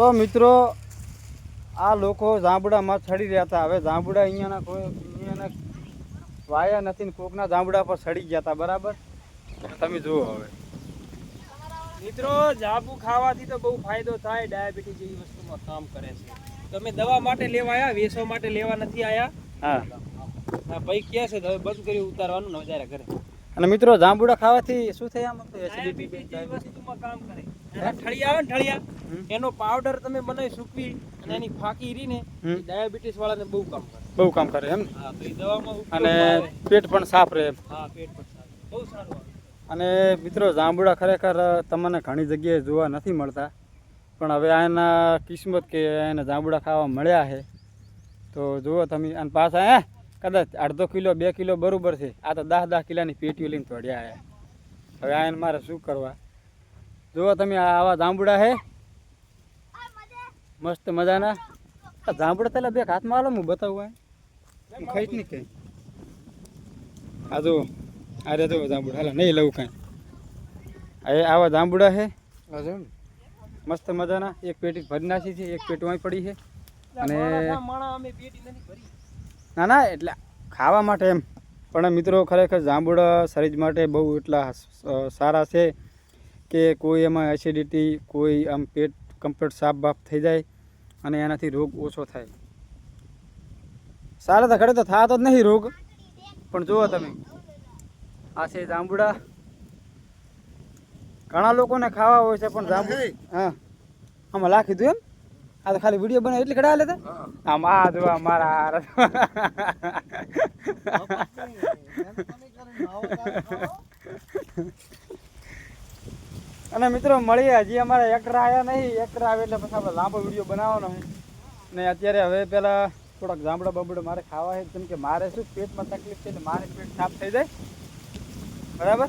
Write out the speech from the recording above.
તો મિત્રો આ લોકો જાંબુડામાં ચડી રહ્યા હતા. હવે જાંબુડા અહીંયાના કોઈ અહીંયાના વાયા નથી ને કોકના જાંબુડા પર ચડી ગયા હતા બરાબર? તમે જુઓ હવે. મિત્રો જાંબુ ખાવાથી તો બહુ ફાયદો થાય ડાયાબિટીસ જેવી વસ્તુમાં કામ કરે છે. તમે દવા માટે લેવા આવ્યા વેસો માટે લેવા નથી આવ્યા હા. ભાઈ કહે છે હવે બંધ કરી ઉતારવાનું નજારા કરે અને મિત્રો જાંબુડા ખાવાથી શું થાય આમ? એસિડિટી જેવી વસ્તુમાં કામ કરે. ઠળિયા આવે ને ઠળિયા. એનો પાવડર તમે બનાવી સૂકવી અને એની ફાકી રીને ડાયાબિટીસ વાળાને બહુ કામ કરે. બહુ કામ કરે એમ? હા તો એ દવામાં અને પેટ પણ સાફ રહે હા પેટ બહુ સારું અને મિત્રો જાંબુડા ખરેખર તમને ઘણી જગ્યાએ જોવા નથી મળતા. પણ હવે આના કિસ્મત કે એને જાંબુડા ખાવા મળ્યા છે. તો જુઓ તમે અને પાછા હે કદાચ અડધો કિલો બે કિલો બરાબર છે. આ તો દસ દસ કિલાની પેટીઓ લઈને તોડ્યા હવે આને મારે શું કરવા? જુઓ તમે આ આવા જાંબુડા છે. મસ્ત મજાના. આ જાંબુડા પેલા બે હાથમાં આલો હું બતાવું આ. હું ખાઈશ નહીં કઈ. આ જુઓ અરે તો જાંબુડ હાલા નહીં લઉં કાંઈ. હવે આવા જાંબુડા છે. મસ્ત મજાના. એક પેટી ભરી નાખી છે એક પેટી વાંય પડી છે. અને માણસના માણા અમે પેટી નથી ભરી. ના ના એટલે ખાવા માટે એમ. પણ મિત્રો ખરેખર જાંબુડા શરીર માટે બહુ એટલા સારા છે કે કોઈ એમાં એસિડિટી કોઈ આમ પેટ કમ્પ્લીટ સાફ બાફ થઈ જાય અને એનાથી રોગ ઓછો થાય. સારા તો ઘરે તો થતો જ નહીં રોગ. પણ જુઓ તમે આ છે જાંબુડા. ઘણા લોકોને ખાવા હોય છે પણ જાંબુ હા. આમાં લાખી દઉં એમ? આ તો ખાલી વીડિયો બનાવી એટલી ઘડા લેતા આમ આ જો મારા હારા. અને મિત્રો, મળીએ. હજી અમારે એકરા આવ્યા નહીં. એકરા આવે એટલે પછી આપણે લાંબો વીડિયો બનાવવાનો છે. ને અત્યારે હવે પેલા થોડાક જાંબડા બાંબડા મારે ખાવા છે. કેમ કે મારે શું, પેટમાં તકલીફ છે એટલે મારે પેટ સાફ થઈ જાય. બરાબર?